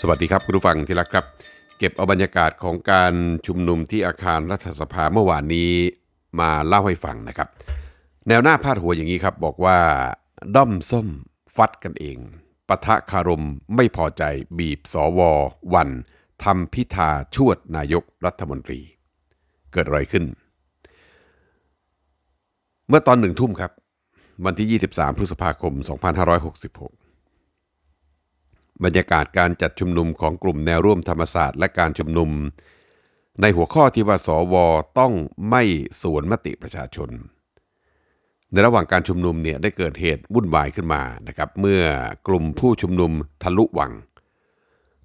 สวัสดีครับคุณผู้ฟังที่รักครับ เก็บเอาบรรยากาศของการชุมนุมที่อาคารรัฐสภาเมื่อวานนี้มาเล่าให้ฟังนะครับ แนวหน้าพาดหัวอย่างนี้ครับบอกว่าด้อมส้มฟัดกันเองปะทะคารมไม่พอใจบีบสววันทำพิธาชวดนายกรัฐมนตรี เกิดอะไรขึ้น เมื่อตอนหนึ่งทุ่มครับ วันที่ 23 พฤษภาคม 2566 บรรยากาศการจัดชุมนุมของกลุ่มแนวร่วมธรรมศาสตร์และการชุมนุม ในหัวข้อที่ว่าสวต้องไม่สวนมติประชาชน ในระหว่างการชุมนุมเนี่ยได้เกิดเหตุวุ่นวายขึ้นมานะครับเมื่อกลุ่มผู้ชุมนุมทะลุวัง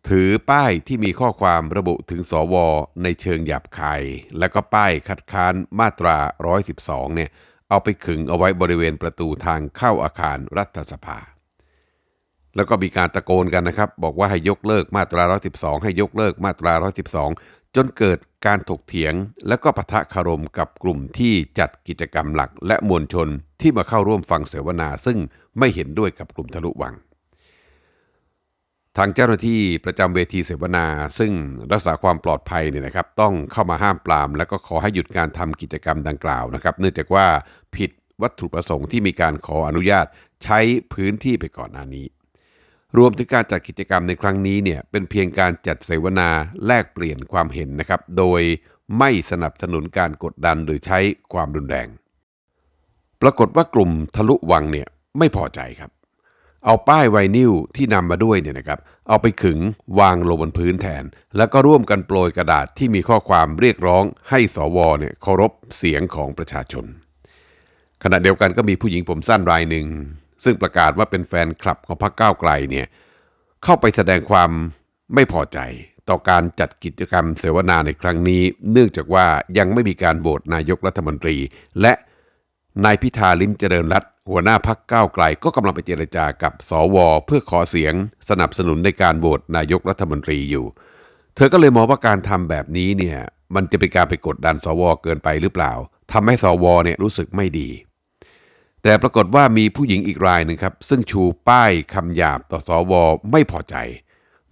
ถือป้ายที่มีข้อความระบุถึงสวในเชิงหยาบคาย และก็ป้ายคัดค้านมาตรา 112เนี่ยเอาไปขึงเอาไว้บริเวณประตูทางเข้าอาคารรัฐสภา แล้วก็มีการตะโกนกันนะครับ บอกว่าให้ยกเลิกมาตรา 112 ให้ยกเลิกมาตรา 112 จนเกิดการถกเถียง และก็ปะทะคารมกับกลุ่มที่จัดกิจกรรมหลักและมวลชนที่มาเข้าร่วมฟังเสวนา ซึ่งไม่เห็นด้วยกับกลุ่มทะลุวัง ทางเจ้าหน้าที่ประจำเวทีเสวนา ซึ่งรักษาความปลอดภัยเนี่ยนะครับ ต้องเข้ามาห้ามปราม และก็ขอให้หยุดการทำกิจกรรมดังกล่าวนะครับ เนื่องจากว่าผิดวัตถุประสงค์ที่มีการขออนุญาตใช้พื้นที่ไปก่อนหน้านี้ รวมถึงการจัดกิจกรรมในครั้งนี้เนี่ยเป็นเพียงการจัดเสวนาแลกเปลี่ยนความเห็นนะครับ โดยไม่สนับสนุนการกดดันหรือใช้ความรุนแรง ปรากฏว่ากลุ่มทะลุวังเนี่ยไม่พอใจครับ เอาป้ายไวนิลที่นำมาด้วยเนี่ยนะครับ เอาไปขึงวางลงบนพื้นแทน แล้วก็ร่วมกันโปรยกระดาษที่มีข้อความเรียกร้องให้สวเนี่ยเคารพเสียงของประชาชน ขณะเดียวกันก็มีผู้หญิงผมสั้นรายหนึ่ง ซึ่งประกาศว่าเป็นแฟนคลับของพรรคก้าวไกลเนี่ยเข้าไปแสดงความไม่พอใจต่อการจัดกิจกรรมเสวนาในครั้งนี้ เนื่องจากว่ายังไม่มีการโหวตนายกรัฐมนตรี และนายพิธาลิมเจริญรัตหัวหน้าพักก้าวไกล ก็กำลังไปเจรจากับสวเพื่อขอเสียงสนับสนุนในการโหวตนายกรัฐมนตรีอยู่ เธอก็เลยมองว่าการทำแบบนี้เนี่ยมันจะเป็นการไปกดดันสวเกินไปหรือเปล่าทำให้สวเนี่ยรู้สึกไม่ดี แต่ปรากฏว่ามีผู้หญิงอีกรายหนึ่งครับ ซึ่งชูป้ายคำหยาบต่อสวไม่พอใจ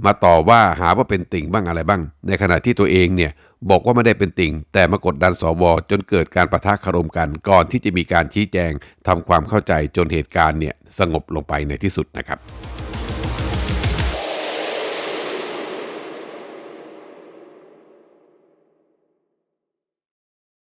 มาต่อว่าหาว่าเป็นติ่งบ้างอะไรบ้าง ในขณะที่ตัวเองเนี่ยบอกว่าไม่ได้เป็นติ่ง แต่มากดดันสวจนเกิดการประทะคารมกัน ก่อนที่จะมีการชี้แจงทำความเข้าใจจนเหตุการณ์เนี่ยสงบลงไปในที่สุดนะครับ